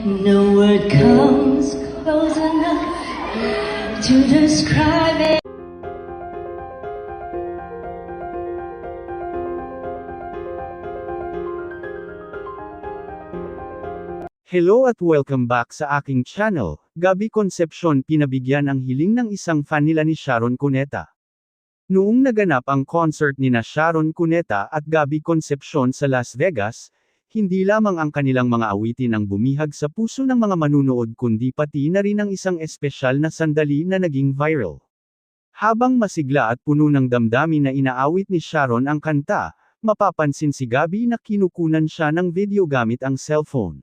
No word comes close enough to describe it. Hello at welcome back sa aking channel. Gabi Concepcion pinabigyan ang hiling ng isang fan nila ni Sharon Cuneta. Noong naganap ang concert ni na Sharon Cuneta at Gabi Concepcion sa Las Vegas, hindi lamang ang kanilang mga awitin ang bumihag sa puso ng mga manunood kundi pati na rin ang isang espesyal na sandali na naging viral. Habang masigla at puno ng damdamin na inaawit ni Sharon ang kanta, mapapansin si Gabi na kinukunan siya ng video gamit ang cellphone.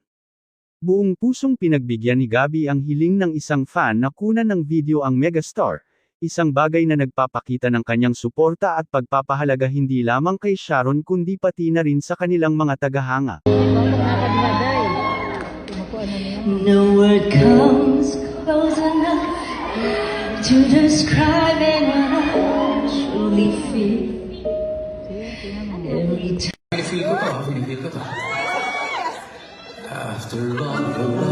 Buong pusong pinagbigyan ni Gabi ang hiling ng isang fan na kunan ng video ang megastar, isang bagay na nagpapakita ng kanyang suporta at pagpapahalaga hindi lamang kay Sharon kundi pati na rin sa kanilang mga tagahanga. No word comes close enough to describe it what I truly feel. Every time. Feel ko to, feel ko to. After all your